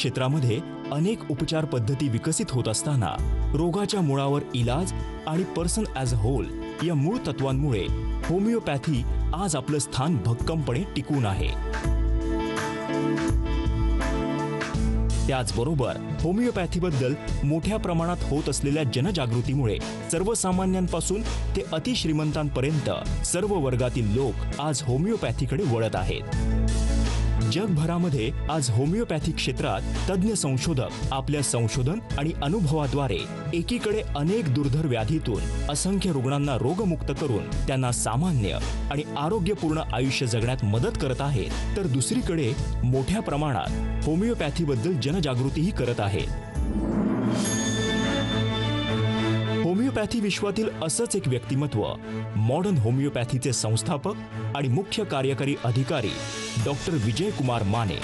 क्षेत्रामध्ये अनेक उपचार पद्धती विकसित होत असताना रोगाच्या मुळावर इलाज आणि पर्सन ॲज अ होल या मूळ तत्वांमुळे होमिओपॅथी आज आपलं स्थान भक्कमपणे टिकून आहे. त्याचबरोबर होमिओपॅथीबद्दल मोठ्या प्रमाणात होत असलेल्या जनजागृतीमुळे सर्वसामान्यांपासून ते अतिश्रीमंतांपर्यंत सर्व वर्गातील लोक आज होमिओपॅथीकडे वळत आहेत. जगभरामध्ये आज होमिओपॅथी क्षेत्रात तज्ज्ञ संशोधक आपल्या संशोधन आणि अनुभवाद्वारे एकीकडे अनेक दुर्धर व्याधीतून असंख्य रुग्णांना रोगमुक्त करून त्यांना सामान्य आणि आरोग्यपूर्ण आयुष्य जगण्यात मदत करत आहेत तर दुसरीकडे मोठ्या प्रमाणात होमिओपॅथीबद्दल जनजागृतीही करत आहेत. होमिओपॅथी विश्वातील असंच एक व्यक्तिमत्व मॉडर्न होमिओपॅथीचे संस्थापक आणि मुख्य कार्यकारी अधिकारी डॉक्टर विजय कुमार माने.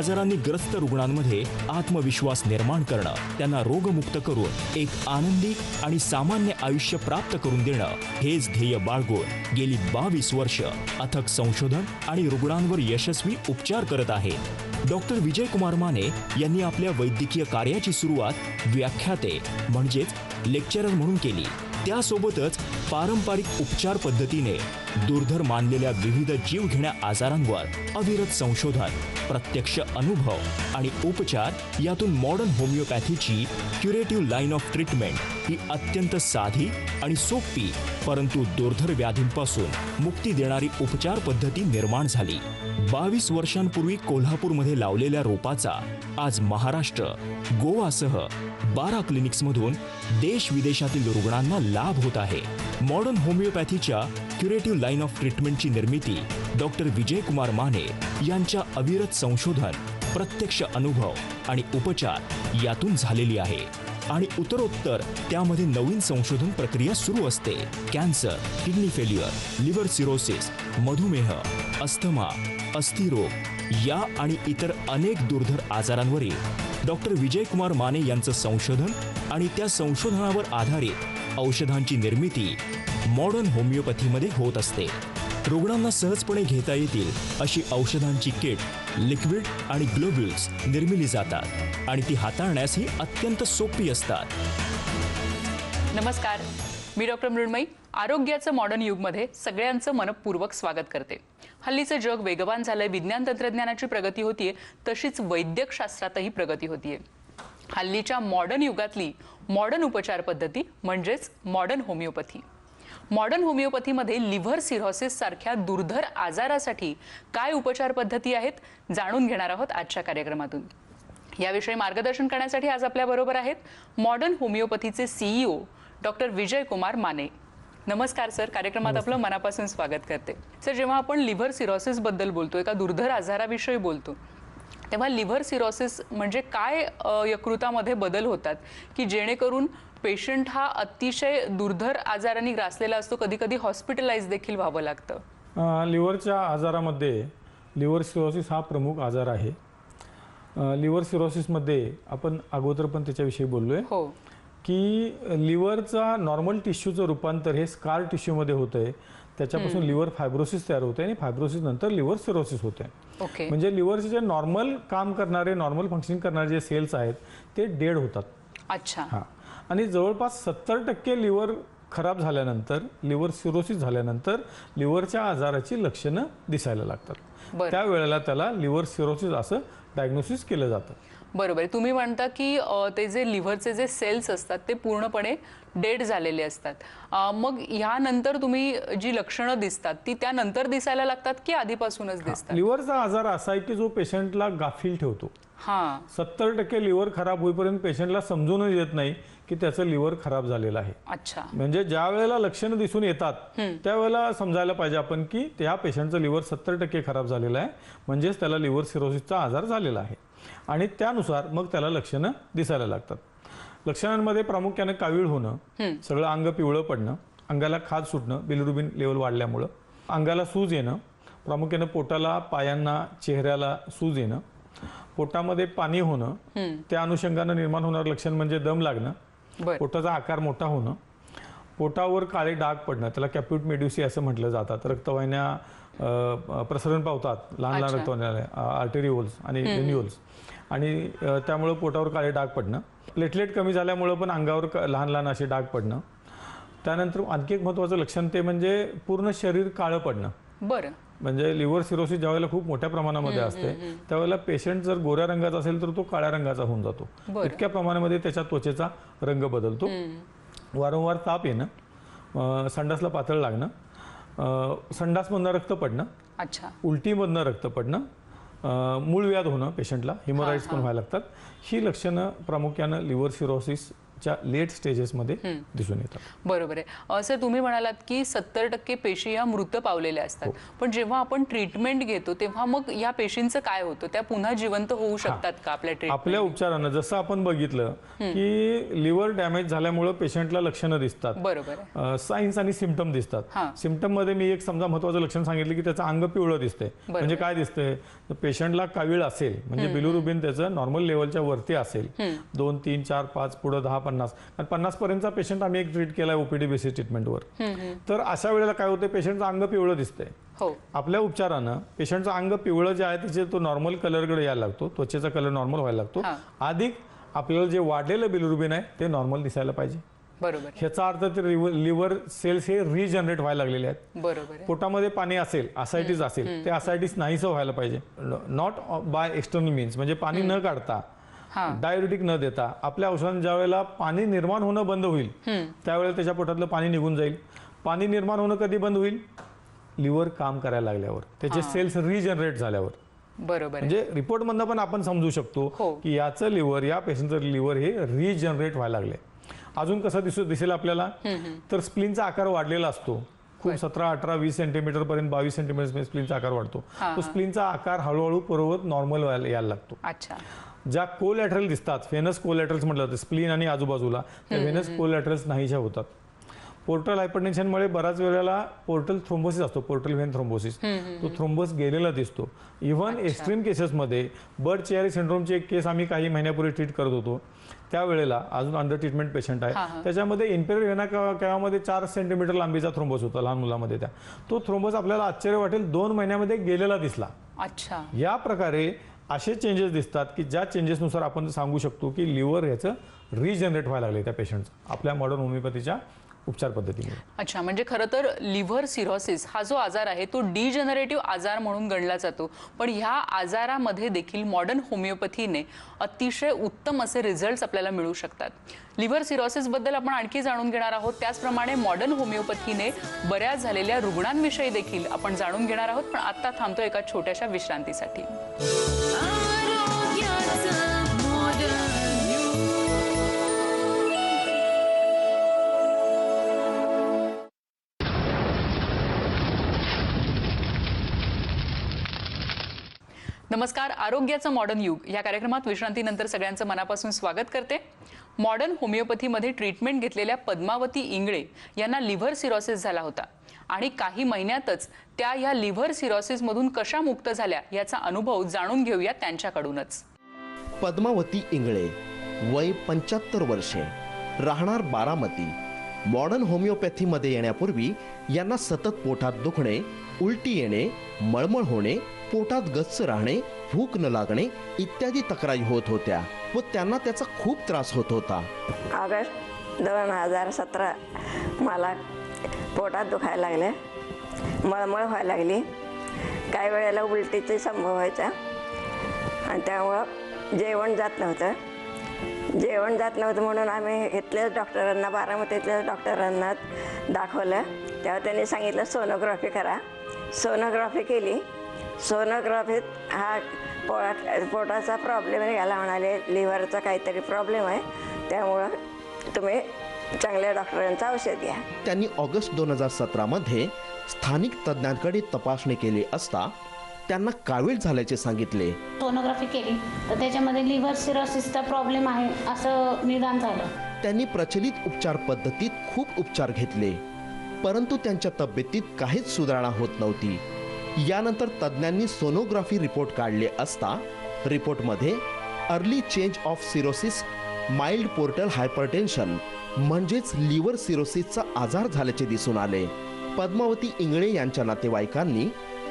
आजारांनी ग्रस्त रुग्णांमध्ये आत्मविश्वास निर्माण करणं त्यांना रोगमुक्त करून एक आनंदी आणि सामान्य आयुष्य प्राप्त करून देणं हेच ध्येय बाळगून गेली बावीस वर्ष अथक संशोधन आणि रुग्णांवर यशस्वी उपचार करत आहेत डॉक्टर विजय कुमार माने यांनी आपल्या वैद्यकीय कार्याची सुरुवात व्याख्याते म्हणजेच लेक्चरर म्हणून केली. त्यासोबतच पारंपरिक उपचार पद्धतीने दुर्धर मानलेल्या विविध जीवघेण्या आजारांवर अविरत संशोधन प्रत्यक्ष अनुभव आणि उपचार यातून मॉडर्न होमिओपॅथीची क्युरेटिव्ह लाईन ऑफ ट्रीटमेंट ही अत्यंत साधी आणि सोपी परंतु दुर्धर व्याधींपासून मुक्ती देणारी उपचार पद्धती निर्माण झाली. बावीस वर्षांपूर्वी कोल्हापूरमध्ये लावलेल्या रोपाचा आज महाराष्ट्र गोवासह बारा क्लिनिक्समधून देश विदेशातील रुग्णांना लाभ होत आहे. मॉडर्न होमिओपॅथीच्या क्युरेटिव्ह लाईन ऑफ ट्रीटमेंटची निर्मिती डॉक्टर विजय कुमार माने यांच्या अविरत संशोधन प्रत्यक्ष अनुभव आणि उपचार यातून झालेली आहे आणि उत्तरोत्तर त्यामध्ये नवीन संशोधन प्रक्रिया सुरू असते. Cancer kidney failure liver cirrhosis मधुमेह अस्थमा अस्थिरोग या आणि इतर अनेक दुर्धर आजारांवरील डॉक्टर विजय कुमार माने यांचं संशोधन आणि त्या संशोधनावर आधारित औषधांची निर्मिती मॉडर्न होमिओपॅथीमध्ये होत असते. रुग्णांना सहजपणे घेता येतील अशी औषधांची किट लिक्विड आणि ग्लोब्युल्स निर्मिली जातात आणि ती हाताळण्यासही अत्यंत सोपी असतात. नमस्कार. मी डॉक्टर मृण्मयी. आरोग्याचं मॉडर्न युगमध्ये सगळ्यांचं मनपूर्वक स्वागत करते. हल्लीचं जग वेगवान झालंय विज्ञान तंत्रज्ञानाची प्रगती होतीये तशीच वैद्यकशास्त्रातही प्रगती होतीये. हल्लीच्या मॉडर्न युगातली मॉडर्न उपचार पद्धती म्हणजेच मॉडर्न होमिओपॅथी मॉडर्न होमिओपॅथीमध्ये लिव्हर सिरॉसिस सारख्या दुर्धर आजारासाठी काय उपचार पद्धती आहेत जाणून घेणार आहोत आजच्या कार्यक्रमातून. याविषयी मार्गदर्शन करण्यासाठी आज आपल्याबरोबर आहेत मॉडर्न होमिओपॅथीचे सीईओ डॉक्टर विजय कुमार माने. नमस्कार सर. कार्यक्रमात आपलं मनापासून स्वागत करते. सर जेव्हा आपण लिव्हर सिरोसिसबद्दल बोलतो एका दुर्धर आजाराविषयी बोलतो तेव्हा लिव्हर सिरोसिस म्हणजे काय यकृतामध्ये बदल होतात? की जेणेकरून पेशंट हा अतिशय दुर्धर आजाराने ग्रासलेला असतो कधी कधी हॉस्पिटलाइज देखील व्हावं लागतं? लिव्हरच्या आजारामध्ये लिव्हर सिरोसिस हा प्रमुख आजार आहे. लिव्हर सिरोसिसमध्ये आपण अगोदर पण त्याच्याविषयी बोललो आहे हो. की लिव्हरचा नॉर्मल टिश्यूचं रूपांतर हे स्कार टिश्यूमध्ये होतं आहे त्याच्यापासून लिव्हर फायब्रोसिस तयार होते आणि फायब्रोसिस नंतर लिव्हर सिरोसिस होते ओके. म्हणजे लिव्हरचे जे नॉर्मल काम करणारे नॉर्मल फंक्शनिंग करणारे जे सेल्स आहेत ते डेड होतात. अच्छा. हां. आणि जवळपास सत्तर टक्के लिव्हर खराब झाल्यानंतर लिव्हर सिरोसिस झाल्यानंतर लिव्हरच्या आजाराची लक्षणं दिसायला लागतात. त्यावेळेला त्याला लिव्हर सिरोसिस असं डायग्नोसिस केलं जातं. बरोबर. तुम्ही म्हणता की ते जे लिव्हरचे जे सेल्स असतात ते पूर्णपणे डेड झालेले असतात. मग ह्यानंतर तुम्ही जी लक्षणं दिसतात ती त्यानंतर दिसायला लागतात की आधीपासूनच दिसतात? लिव्हरचा आजार असा आहे की जो पेशंटला गाफील ठेवतो. हा. सत्तर टक्के लिव्हर खराब होईपर्यंत पेशंटला समजूनच येत नाही की त्याचं लिव्हर खराब झालेलं आहे. अच्छा. म्हणजे ज्या वेळेला लक्षणं दिसून येतात त्यावेळेला समजायला पाहिजे आपण की त्या पेशंटचं लिव्हर सत्तर टक्के खराब झालेलं आहे म्हणजेच त्याला लिव्हर सिरोसिसचा आजार झालेला आहे. आणि त्यानुसार मग त्याला लक्षणं दिसायला लागतात. लक्षणांमध्ये प्रामुख्याने कावीळ होणं सगळं अंग पिवळं पडणं अंगाला खाज सुटणं बिलिरुबिन लेवल वाढल्यामुळं अंगाला सूज येणं प्रामुख्याने पोटाला पायांना चेहऱ्याला सूज येणं पोटामध्ये पाणी होणं त्या अनुषंगानं निर्माण होणारं लक्षण म्हणजे दम लागणं पोटाचा आकार मोठा होणं पोटावर काळे डाग पडणं त्याला कॅप्युट मेड्युसी असं म्हटलं जातात. रक्तवाहिन्या प्रसरण पावतात लहान लहान. रक्तवाहिन्या आर्टेरिओल्स आणि वेन्युअल्स आणि त्यामुळं पोटावर काळे डाग पडणं. प्लेटलेट कमी झाल्यामुळं पण अंगावर लहान लहान असे डाग पडणं. त्यानंतर आणखी एक महत्त्वाचं लक्षण ते म्हणजे पूर्ण शरीर काळं पडणं. बरं. म्हणजे लिव्हर सिरोसिस ज्यावेळेला खूप मोठ्या प्रमाणामध्ये असते त्यावेळेला पेशंट जर गोऱ्या रंगाचा असेल तर तो काळ्या रंगाचा होऊन जातो. इतक्या प्रमाणामध्ये त्याच्या त्वचेचा रंग बदलतो. वारंवार ताप येणं संडासला पातळ लागणं संडासमधनं रक्त पडणं अच्छा. उलटीमधनं रक्त पडणं अं, मूळव्याध होणं पेशंटला हिमोराईड्स पण व्हायला लागतात. ही लक्षणं प्रामुख्यानं लिव्हर सिरोसिसच्या लेट स्टेजेसमध्ये दिसून येतात. बरोबर आहे. अ, सर तुम्ही म्हणालात की सत्तर टक्के पेशी या मृत पावलेल्या असतात. पण जेव्हा आपण ट्रीटमेंट घेतो तेव्हा मग या पेशींचं काय होतं? त्या पुन्हा जिवंत होऊ शकतात का आपल्या आपल्या उपचारानं जसं आपण बघितलं की लिव्हर डॅमेज झाल्यामुळं पेशंटला लक्षणं दिसतात. बरोबर सायन्स आणि सिमटम दिसतात. हां. सिमटममध्ये मी एक समजा महत्वाचं लक्षण सांगितलं की त्याचं अंग पिवळं दिसतंय. म्हणजे काय दिसतंय? पेशंटला कावीळ असेल म्हणजे बिलुरुबिन त्याचं नॉर्मल लेवलच्या वरती असेल. दोन तीन चार पाच पुढे दहा पन्नास. पन्नास पर्यंतचा पेशंट आम्ही एक ट्रीट केलाय ओपीडी बेसिस ट्रीटमेंटवर तर अशा वेळेला काय होतं पेशंटचं अंग पिवळं दिसतंय. हो. आपल्या उपचारानं पेशंटचं अंग पिवळं जे आहे त्याचे तो नॉर्मल कलरकडे यायला लागतो. त्वचेचा कलर नॉर्मल व्हायला लागतो. अधिक आपल्याला जे वाढलेलं बिलुरुबिन आहे ते नॉर्मल दिसायला पाहिजे. बरोबर. ह्याचा अर्थ ते लिव्हर सेल्स हे रिजनरेट व्हायला लागलेले आहेत. बरोबर पोटामध्ये पाणी असेल असायटीस असेल ते असायटीस नाहीसं व्हायला पाहिजे. नॉट बाय एक्सटर्नल मीन्स म्हणजे पाणी न काढता हां. डायरेटिक न देता. आपल्या औषधांनी ज्या वेळेला पाणी निर्माण होणं बंद होईल त्यावेळेला त्याच्या पोटातलं पाणी निघून जाईल. पाणी निर्माण होणं कधी बंद होईल? लिव्हर काम करायला लागल्यावर. त्याचे सेल्स रिजनरेट झाल्यावर. बरोबर म्हणजे रिपोर्ट मधनं पण आपण समजू हो. शकतो की याचं लिव्हर या पेशंटचं लिव्हर हे रिजनरेट व्हायला लागले अजून कसं दिसू दिसेल आपल्याला? तर स्प्लिनचा आकार वाढलेला असतो. खूप सतरा अठरा वीस सेंटीमीटर पर्यंत बावीस सेंटीमीटर स्प्लिनचा आकार वाढतो. तो स्प्लिनचा आकार हळूहळू पूर्ववत नॉर्मल यायला लागतो. अच्छा. ज्या कोलॅटरल दिसतात फेनस कोलॅटरल्स म्हटलं जातं स्प्लीन आणि आजूबाजूला त्या व्हेनस कोलॅटरल्स नाहीशा होतात. पोर्टल हायपरटेन्शनमुळे बऱ्याच वेळेला पोर्टल थ्रोम्बोसिस असतो पोर्टल व्हेन थ्रोम्बोसिस तो थ्रोम्बोस गेलेला दिसतो. इव्हन एक्स्ट्रीम केसेसमध्ये बर्ड चेअरी सिंड्रोमची एक केस आम्ही काही महिन्यापूर्वी ट्रीट करत होतो. त्यावेळेला अजून अंडर ट्रीटमेंट पेशंट आहे. त्याच्यामध्ये इन्पेरियर व्हेना केव्हामध्ये चार सेंटीमीटर लांबीचा थ्रोम्बोस होता लहान मुलामध्ये त्या. तो थ्रोम्बोस आपल्याला आश्चर्य वाटेल दोन महिन्यामध्ये गेलेला दिसला. अच्छा. या प्रकारे असे चेंजेस दिसतात की ज्या चेंजेसनुसार आपण सांगू शकतो की लिव्हर ह्याचं रिजनरेट व्हायला लागले त्या पेशंटचं आपल्या मॉडर्न होमिओपॅथीच्या उपचार पद्धतीने. अच्छा म्हणजे खरं तर लिव्हर सिरोसिस हा जो आजार आहे तो डिजनरेटिव्ह आजार म्हणून गणला जातो. पण ह्या आजारामध्ये देखील मॉडर्न होमिओपॅथीने अतिशय उत्तम असे रिझल्ट्स आपल्याला मिळू शकतात. लिव्हर सिरोसिसबद्दल आपण आणखी जाणून घेणार आहोत. त्याचप्रमाणे मॉडर्न होमिओपॅथीने बऱ्याच झालेल्या रुग्णांविषयी देखील आपण जाणून घेणार आहोत. पण आत्ता थांबतो एका छोट्याशा विश्रांतीसाठी. आरोग्याचं मॉडर्न युग. या कार्यक्रमात विश्रांतीनंतर सगळ्यांचं मनापासून स्वागत करते. मॉडर्न होमिओपॅथीमध्ये ट्रीटमेंट घेतलेल्या पद्मावती इंगळे यांना लिव्हर सिरॉसिस झाला होता. आणि काही महिन्यातच त्या या लिव्हर सिरॉसिसमधून कशा मुक्त झाल्या याचा अनुभव जाणून घेऊया त्यांच्याकडूनच. पद्मावती इंगळे वय पंच्याहत्तर वर्षे. राहणार बारामती. मॉडर्न होमिओपॅथीमध्ये येण्यापूर्वी यांना सतत पोटात दुखणे उलटी येणे मळमळ होणे पोटात गच्च राहणे भूक न लागणे इत्यादी तक्रारी होत होत्या व त्यांना त्याचा खूप त्रास होत होता. ऑगस्ट दोन हजार सतरा मला पोटात दुखायला लागले. मळमळ व्हायला लागली. काही वेळेला उलटीचे संभव व्हायचा. आणि त्यामुळं जेवण जात नव्हतं. जेवण जात नव्हतं म्हणून आम्ही इथल्याच डॉक्टरांना बारामतीतल्याच डॉक्टरांना दाखवलं. तेव्हा त्यांनी सांगितलं सोनोग्राफी करा. सोनोग्राफी केली. सोनोग्राफीत हा पोटात पोटाचा प्रॉब्लेम निघाला म्हणाले लिव्हरचा काहीतरी प्रॉब्लेम आहे. त्यामुळं तुम्ही चांगल्या डॉक्टरांचं औषध घ्या. त्यांनी ऑगस्ट दोन हजार सतरामध्ये स्थानिक तज्ज्ञांकडे तपासणी केली असता त्यांना कावीळ झाल्याचे सांगितले. सोनोग्राफी केली तर त्याच्यामध्ये लिव्हर सिरोसिसचा प्रॉब्लेम आहे असं निदान झालं. त्यांनी प्रचलित उपचार पद्धतीत खूप उपचार घेतले परंतु त्यांच्या तब्येतीत काहीच सुधारणा होत नव्हती. यानंतर तज्ज्ञांनी सोनोग्राफी रिपोर्ट काढले असता रिपोर्टमध्ये early change of cirrhosis mild portal hypertension म्हणजेच लिव्हर सिरोसिसचा आजार झाल्याचे दिसून आले. पद्मावती इंगळे यांच्या नातेवाईकांनी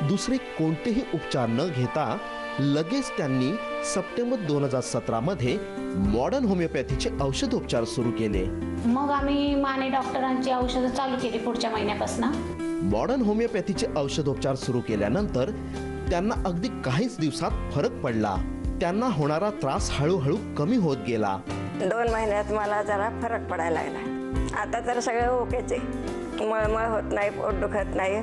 दुसरे कोणतेही उपचार न घेता लगेच त्यांनी सप्टेंबर दोन हजार सतरामध्ये मॉडर्न होमिओपॅथीचे औषध उपचार सुरू केले. मग आम्ही माने डॉक्टरांची औषधं चालू केली पुढच्या महिन्यापासून. मॉडर्न होमिओपॅथीचे औषधोपचार सुरू केल्यानंतर त्यांना अगदी काहीच दिवसात फरक पडला. त्यांना होणारा त्रास हळूहळू कमी होत गेला. दोन महिन्यात मला जरा फरक पडायला लागला. आता तर सगळं ओकेच आहे. मळमळ होत नाही पोट दुखत नाही.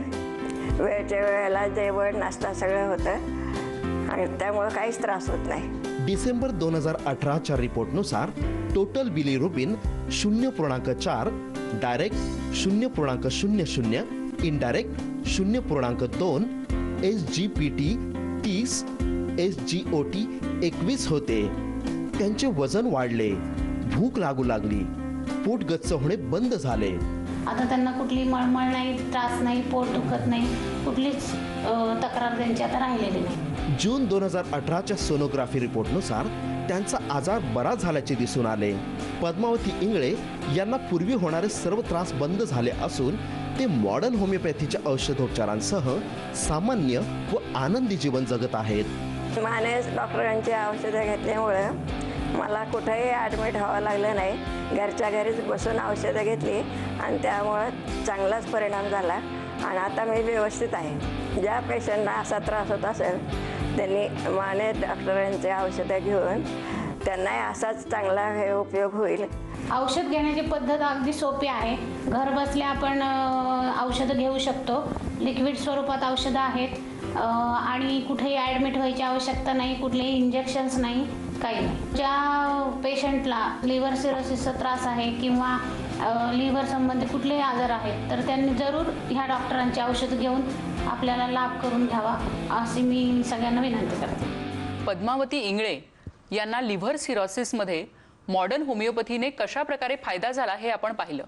वेळच्या वेळेला जेवण नाश्ता सगळं होतं. आणि त्यामुळं काहीच त्रास होत नाही. डिसेंबर दोन हजार अठराच्या रिपोर्टनुसार टोटल बिलीरुबिन शून्य पूर्णांक चार डायरेक्ट शून्य पूर्णांक शून्य शून्य इनडायरेक्ट शून्य पूर्णांक दोन एस जी पी टी तीस एस जी ओ टी एकवीस होते. त्यांचे वजन वाढले. भूक लागू लागली. पोट गच्च होणे बंद झाले. आता त्यांना कुठली मळमळ नाही त्रास नाही पोट दुखत नाही कुठलीच तक्रार त्यांची आता राहिलेली नाही. जून दोन हजार अठराच्या सोनोग्राफी रिपोर्टनुसार त्यांचा आजार बरा झाल्याचे दिसून आले. पद्मावती इंगळे यांना पूर्वी होणारे सर्व त्रास बंद झाले असून ते मॉडर्न होमिओपॅथीच्या औषधोपचारांसह सामान्य व आनंदी जीवन जगत आहेत. माने डॉक्टरांची औषधं घेतल्यामुळं मला कुठेही ॲडमिट व्हावं लागलं नाही. घरच्या घरीच बसून औषधं घेतली आणि त्यामुळं चांगलाच परिणाम झाला. आणि आता मी व्यवस्थित आहे. ज्या पेशंटना असा त्रास होत असेल त्यांनी माने डॉक्टरांची औषधं घेऊन त्यांना असाच चांगला हे उपयोग होईल. औषध घेण्याची पद्धत अगदी सोपी आहे. घर बसल्या आपण औषधं घेऊ शकतो. लिक्विड स्वरूपात औषधं आहेत. आणि कुठेही ॲडमिट व्हायची आवश्यकता नाही कुठलेही इंजेक्शन्स नाही काही नाही. ज्या पेशंटला लिव्हर सिरोसिसचा त्रास आहे किंवा लिव्हर संबंधी कुठलेही आजार आहेत तर त्यांनी जरूर ह्या डॉक्टरांची औषधं घेऊन आपल्याला लाभ करून घ्यावा अशी मी सगळ्यांना विनंती करते. पद्मावती इंगळे यांना लिव्हर सिरॉसिसमध्ये मॉडर्न होमिओपॅथीने कशा प्रकारे फायदा झाला हे आपण पाहिलं.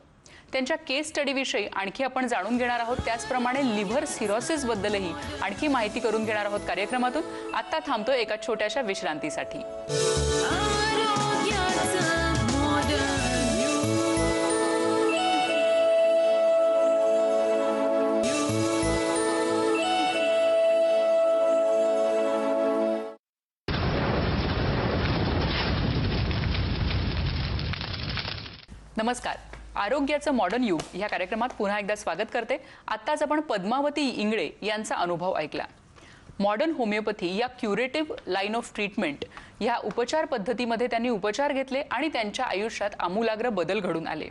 त्यांच्या केस स्टडीविषयी आणखी आपण जाणून घेणार आहोत. त्याचप्रमाणे लिव्हर सिरॉसिसबद्दलही आणखी माहिती करून घेणार आहोत कार्यक्रमातून. आत्ता थांबतो एका छोट्याशा विश्रांतीसाठी. नमस्कार. आरोग्याचं मॉडर्न युग या कार्यक्रमात पुन्हा एकदा स्वागत करते. आत्ताच आपण पद्मावती इंगळे यांचा अनुभव ऐकला. मॉडर्न होमिओपॅथी या क्युरेटिव्ह लाईन ऑफ ट्रीटमेंट ह्या उपचार पद्धतीमध्ये त्यांनी उपचार घेतले आणि त्यांच्या आयुष्यात आमूलाग्र बदल घडून आले.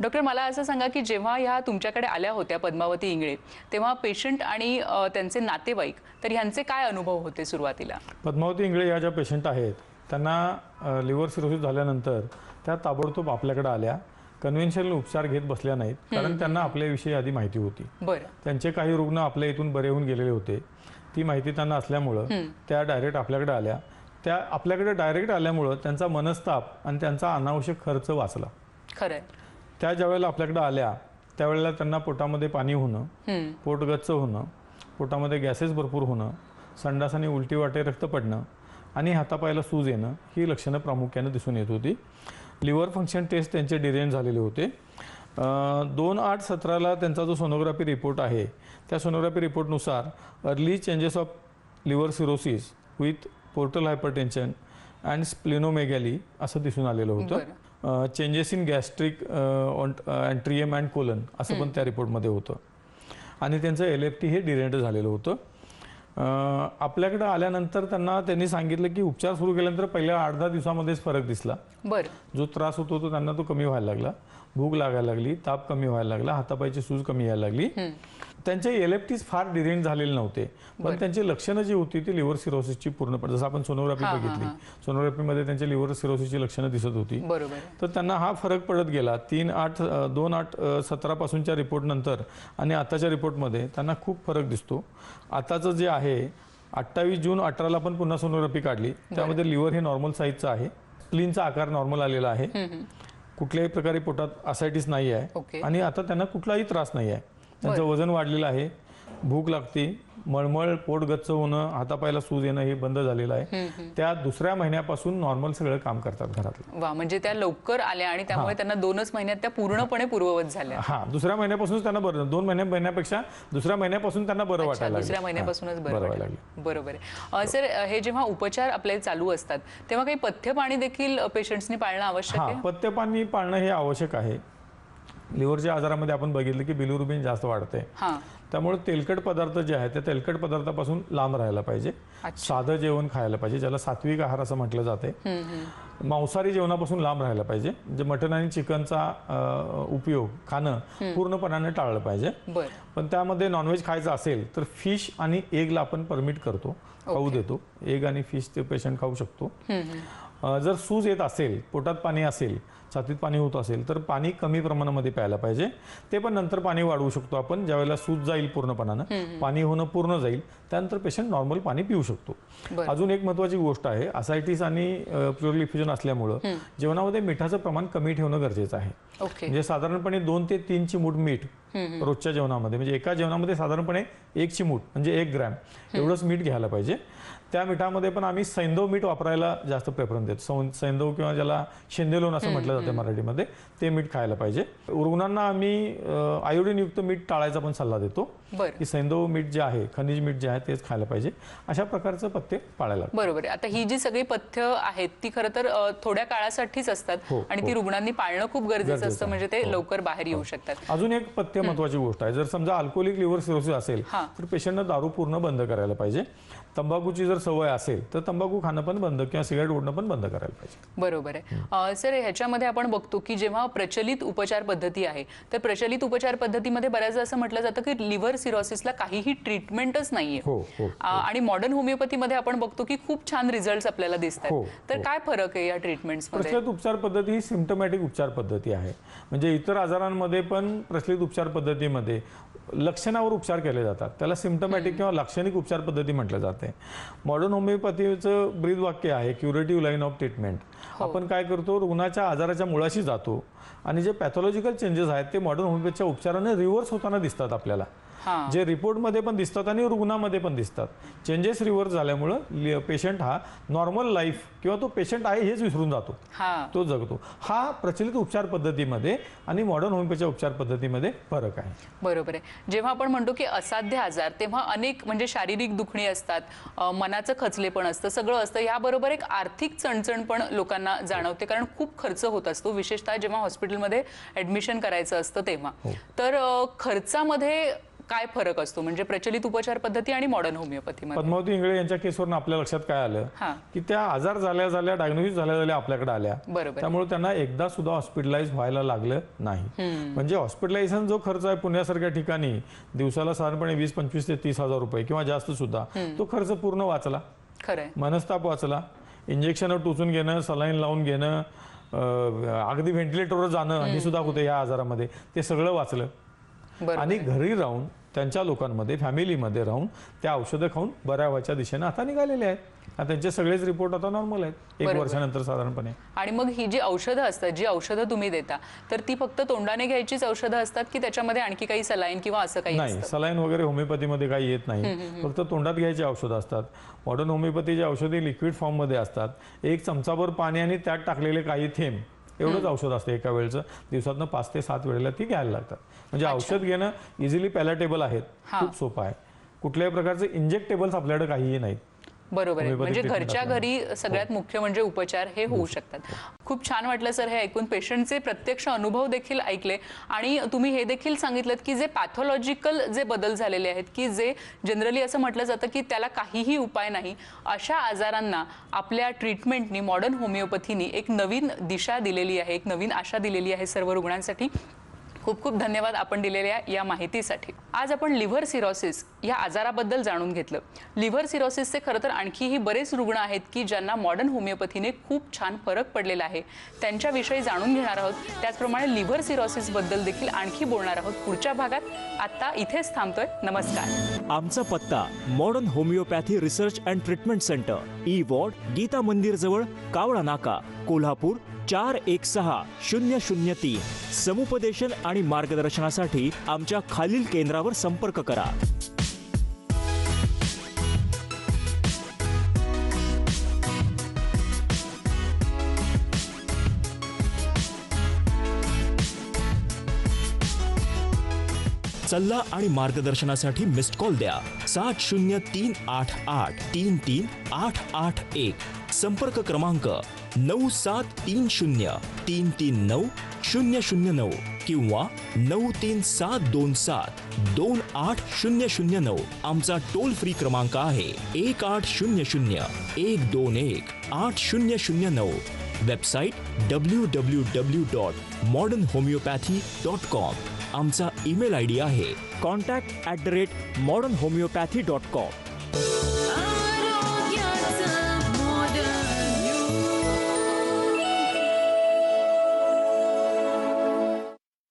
डॉक्टर मला असं सांगा की जेव्हा ह्या तुमच्याकडे आल्या होत्या पद्मावती इंगळे तेव्हा पेशंट आणि त्यांचे नातेवाईक तर ह्यांचे काय अनुभव होते सुरुवातीला? पद्मावती इंगळे या ज्या पेशंट आहेत त्यांना लिव्हर सिरोसिस झाल्यानंतर त्या ताबडतोब आपल्याकडे आल्या. कन्व्हेन्शनल उपचार घेत बसल्या नाहीत. कारण त्यांना आपल्याविषयी आधी माहिती होती. त्यांचे काही रुग्ण आपल्या इथून बरे होऊन गेलेले होते. ती माहिती त्यांना असल्यामुळं त्या डायरेक्ट आपल्याकडे आल्या. त्या आपल्याकडे डायरेक्ट आल्यामुळं त्यांचा मनस्ताप आणि त्यांचा अनावश्यक खर्च वाचला. खरंय. त्या ज्या वेळेला आपल्याकडे आल्या त्यावेळेला त्यांना पोटामध्ये पाणी होणं. पोट गच्च होणं पोटामध्ये गॅसेस भरपूर होणं संडास आणि उलटी वाटे रक्त पडणं आणि हातापायाला सूज येणं ही लक्षणं प्रामुख्याने दिसून येत होती. लिव्हर फंक्शन टेस्ट त्यांचे डिझाईन झालेले होते. दोन आठ सतराला त्यांचा जो सोनोग्राफी रिपोर्ट आहे त्या sonography रिपोर्टनुसार early changes of liver cirrhosis with portal hypertension and splenomegaly असं दिसून आलेलं होतं. Changes in gastric antrum and colon असं पण त्या रिपोर्टमध्ये होतं. आणि त्यांचं एल एफ टी हे डिरेंट झालेलं होतं. आपल्याकडे आल्यानंतर त्यांना त्यांनी सांगितलं की उपचार सुरू केल्यानंतर पहिल्या आठ दहा दिवसामध्येच फरक दिसला. बरं. जो त्रास होतो तो त्यांना तो कमी व्हायला लागला. भूक लागायला लागली ताप कमी व्हायला लागला हातापायची सूज कमी यायला लागली. त्यांचे एल एफ टीज फार डिरेंट झालेले नव्हते पण त्यांची लक्षणं जी होती ती लिव्हर सिरोसिसची पूर्णपणे जसं आपण सोनोग्राफी बघितली. सोनोग्राफीमध्ये त्यांच्या लिव्हर सिरोसिसची लक्षणं दिसत होती. तर त्यांना हा फरक पडत गेला. तीन आठ दोन आठ अ, सतरापासूनच्या रिपोर्ट नंतर आणि आताच्या रिपोर्टमध्ये त्यांना खूप फरक दिसतो. आताचं जे आहे अठ्ठावीस जून अठराला पण पुन्हा सोनोग्राफी काढली. त्यामध्ये लिव्हर हे नॉर्मल साईजचं आहे. स्प्लीनचा आकार नॉर्मल आलेला आहे. कुठल्याही प्रकारे पोटात असायटीस नाही. आहे आणि आता त्यांना कुठलाही त्रास नाही आहे त्यांचं वजन वाढलेलं आहे. भूक लागते मळमळ पोट गच्च होणं हातापायला सूज येणं हे बंद झालेलं आहे. त्या दुसऱ्या महिन्यापासून नॉर्मल सगळं काम करतात घरातलं. वा म्हणजे त्या लवकर आल्या आणि त्यामुळे त्यांना दोनच महिन्यात त्या पूर्णपणे पूर्ववत झाल्या. हा दुसऱ्या महिन्यापासूनच त्यांना बरं दोन महिन्या महिन्यापेक्षा दुसऱ्या महिन्यापासून त्यांना बरं वाटायला लागलं. दुसऱ्या महिन्यापासूनच बरं. लागलं. बरोबर आहे. सर हे जेव्हा उपचार आपले चालू असतात तेव्हा काही पथ्य पाणी देखील पेशंट्सनी पाळणं आवश्यक आहे? पथ्य पाणी पाळणं हे आवश्यक आहे. लिव्हरच्या आजारामध्ये आपण बघितलं की बिलिरुबिन जास्त वाढते त्यामुळे तेलकट पदार्थ जे आहेत त्या तेलकट पदार्थापासून लांब राहायला पाहिजे. साधं जेवण खायला पाहिजे ज्याला सात्विक आहार असं म्हटलं जाते. मांसाहारी जेवणापासून लांब राहायला पाहिजे. म्हणजे मटण आणि चिकनचा उपयोग खाणं पूर्णपणाने टाळलं पाहिजे. पण त्यामध्ये नॉनव्हेज खायचं असेल तर फिश आणि एगला आपण परमिट करतो. खाऊ देतो. एग आणि फिश ते पेशंट खाऊ शकतो. जर सूज येत असेल पोटात पाणी असेल छातीत पाणी होत असेल तर पाणी कमी प्रमाणामध्ये प्यायला पाहिजे. ते पण नंतर पाणी वाढवू शकतो आपण ज्यावेळेला सूज जाईल पूर्णपणानं. पाणी होणं पूर्ण जाईल. त्यानंतर पेशंट नॉर्मल पाणी पिऊ शकतो. अजून एक महत्वाची गोष्ट आहे असायटीस आणि प्युअरली फ्युजन असल्यामुळं जेवणामध्ये मिठाचं प्रमाण कमी ठेवणं गरजेचं आहे. म्हणजे साधारणपणे दोन ते तीन चिमूट मीठ रोजच्या जेवणामध्ये म्हणजे एका जेवणामध्ये साधारणपणे एक चिमूट म्हणजे एक ग्रॅम एवढंच मीठ घ्यायला पाहिजे. त्या मिठामध्ये पण आम्ही सैंधव मीठ वापरायला जास्त प्रेफरन्स देतो. सौ- सैंधव किंवा ज्याला शेंदेलोन असं म्हटलं जातं मराठीमध्ये ते मीठ खायला पाहिजे. रुग्णांना आम्ही आयोडीन युक्त मीठ टाळायचा पण सल्ला देतो. की सैंधव मीठ जे आहे खनिज मीठ जे आहे तेच खायला पाहिजे अशा प्रकारचं पथ्य पाळायला लागतं. बरोबर आहे आता ही जी सगळी पथ्य आहेत ती खरं तर थोड्या काळासाठीच असतात हो, आणि हो. ती रुग्णांनी पाळणं खूप गरजेचं असतं. म्हणजे ते हो. लवकर बाहेर येऊ शकतात अजून एक पथ्य महत्वाची गोष्ट आहे जर समजा अल्कोहोलिक लिव्हर सिरोसिस असेल हा. तर पेशंटनं दारू पूर्ण बंद करायला पाहिजे तंबाखूची जर सवय असेल तर तंबाखू खाणं पण बंद किंवा सिगारेट ओढणं पण बंद करायला पाहिजे. बरोबर आहे. सर ह्याच्यामध्ये आपण बघतो की जेव्हा प्रचलित उपचार पद्धती आहे तर प्रचलित उपचार पद्धतीमध्ये बऱ्याचदा असं म्हटलं जातं की लिव्हर सिरोसिसला काहीही ट्रीटमेंटच नाहीये. हो हो अ, आणि मॉडर्न होमिओपॅथीमध्ये आपण बघतो की खूप छान रिझल्ट आपल्याला दिसतात. हो, तर हो. काय फरक आहे या ट्रीटमेंट्समध्ये प्रचलित उपचार पद्धती ही सिम्टमॅटिक उपचार पद्धती आहे. म्हणजे इतर आजारांमध्ये पण प्रचलित उपचार पद्धतीमध्ये लक्षणावर उपचार केले जातात. त्याला सिम्टमॅटिक किंवा लाक्षणिक उपचार पद्धती म्हटलं जाते. मॉडर्न होमिओपॅथीचं ब्रीद वाक्य आहे क्युरेटिव्ह लाईन ऑफ ट्रीटमेंट आपण काय करतो? रुग्णाच्या आजाराच्या मुळाशी जातो आणि जे पॅथॉलॉजिकल चेंजेस आहेत ते मॉडर्न होमिओपॅथीच्या उपचाराने रिव्हर्स होताना दिसतात आपल्याला. जे रिपोर्टमध्ये पण दिसतात आणि रुग्णामध्ये पण दिसतात. चेंजेस रिव्हर्स झाल्यामुळं पेशंट हा नॉर्मल लाईफ किंवा तो पेशंट आहे हेच विसरून जातो. हा. तो जगतो. हा प्रचलित उपचार पद्धतीमध्ये आणि मॉडर्न होमिओपॅथीच्या उपचार पद्धतीमध्ये फरक आहे. बरोबर आहे. जेव्हा आपण म्हणतो की असाध्य आजार तेव्हा अनेक म्हणजे शारीरिक दुखणी असतात मनाचं खचलेपण असतं सगळं असतं. याबरोबर एक आर्थिक चणचण पण लोकांना जाणवते. कारण खूप खर्च होत असतो. विशेषतः जेव्हा हॉस्पिटलमध्ये ऍडमिशन करायचं असतं तेव्हा. तर अ, खर्चामध्ये काय फरक असतो? म्हणजे प्रचलित उपचार पद्धती आणि मॉडर्न होमिओपॅथीमध्ये पद्मावती इंगळे यांच्या केसवरून आपल्या लक्षात काय आलं? हा. की त्या आजार झाल्या झाल्या डायग्नोसिस झाल्या झाल्या आपल्याकडे आल्या. बरोबर. त्यामुळे त्यांना एकदा सुद्धा हॉस्पिटलाइज व्हायला लागलं नाही. म्हणजे हॉस्पिटलायझेशन जो खर्च आहे पुण्यासारख्या ठिकाणी दिवसाला साधारणपणे वीस पंचवीस ते तीस हजार रुपये किंवा जास्त सुद्धा तो खर्च पूर्ण वाचला. मनस्ताप वाचला. इंजेक्शन टोचून घेणं सलाईन लावून घेणं अगदी व्हेंटिलेटरवर जाणं हे सुद्धा होतं या आजारामध्ये ते सगळं वाचलं. आणि घरी राहून त्यांच्या लोकांमध्ये फॅमिलीमध्ये राहून त्या औषधं खाऊन बऱ्या व्हायच्या दिशेने आता निघालेले आहेत. आता त्यांचे सगळेच रिपोर्ट आता नॉर्मल आहेत. एक. वर्षानंतर साधारणपणे. आणि मग ही जी औषधं असतात जी औषधं तुम्ही देता तर ती फक्त तोंडाने घ्यायचीच औषधं असतात की त्याच्यामध्ये आणखी काही सलाईन किंवा असं काही नाही सलाईन वगैरे होमिओपॅथीमध्ये काही येत नाही. फक्त तोंडात घ्यायची औषधं असतात. मॉडर्न होमिओपॅथीची औषधी लिक्विड फॉर्ममध्ये असतात एक चमचाभर पाणी आणि त्यात टाकलेले काही थेंब एवढंच औषध असतं एका वेळचं. दिवसातनं पाच ते सात वेळेला ती घ्यायला लागतात. म्हणजे औषध घेणं इझिली पॅलेटेबल आहेत. खूप सोपं आहे. कुठल्याही प्रकारचे इंजेक्टेबल्स आपल्याकडे काहीही नाहीत. बरोबर आहे. म्हणजे घरच्या. घरी सगळ्यात मुख्य म्हणजे उपचार हे होऊ शकतात. खूप छान वाटलं सर हे ऐकून. पेशंटचे प्रत्यक्ष अनुभव देखील ऐकले. आणि तुम्ही हे देखील सांगितलं की जे पॅथॉलॉजिकल जे बदल झालेले आहेत की जे जनरली असं म्हटलं जातं की त्याला काहीही उपाय नाही अशा आजारांना आपल्या ट्रीटमेंटनी मॉडर्न होमिओपॅथीनी एक नवीन दिशा दिलेली आहे एक नवीन आशा दिलेली आहे सर्व रुग्णांसाठी. खूप खूप धन्यवाद आपण दिलेल्या या माहितीसाठी. आज आपण लिव्हर सिरोसिस या आजाराबद्दल जाणून घेतलं. लिव्हर सिरोसिसचे खरं तर आणखीही बरेच रुग्ण आहेत की ज्यांना मॉडर्न होमिओपॅथीने खूप छान फरक पडलेला आहे. त्यांच्याविषयी जाणून घेणार आहोत. त्याचप्रमाणे लिव्हर सिरोसिसबद्दल देखील आणखी बोलणार आहोत पुढच्या भागात. आत्ता इथेच थांबतोय. नमस्कार. आमचा पत्ता modern homeopathy research and treatment centre E ward Gita Mandir जवळ कावळा नाका कोल्हापूर चार एक सहा शून्य शून्य तीन. समुपदेशन आणि मार्गदर्शनासाठी आमच्या खालील केंद्रावर संपर्क करा. सल्ला आणि मार्गदर्शनासाठी मिस्ड कॉल द्या. सात शून्य तीन आठ आठ तीन तीन आठ आठ एक. संपर्क क्रमांक नऊ सात तीन शून्य तीन तीन नऊ शून्य शून्य नऊ किंवा नऊ तीन सात दोन सात दोन आठ शून्य शून्य नऊ. आमचा टोल फ्री क्रमांक आहे एक आठ शून्य शून्य एक दोन एक आठ शून्य शून्य नऊ. Website W W W dot modern homeopathy dot com आमचा ईमेल आय डी आहे contact at the rate modern homeopathy dot com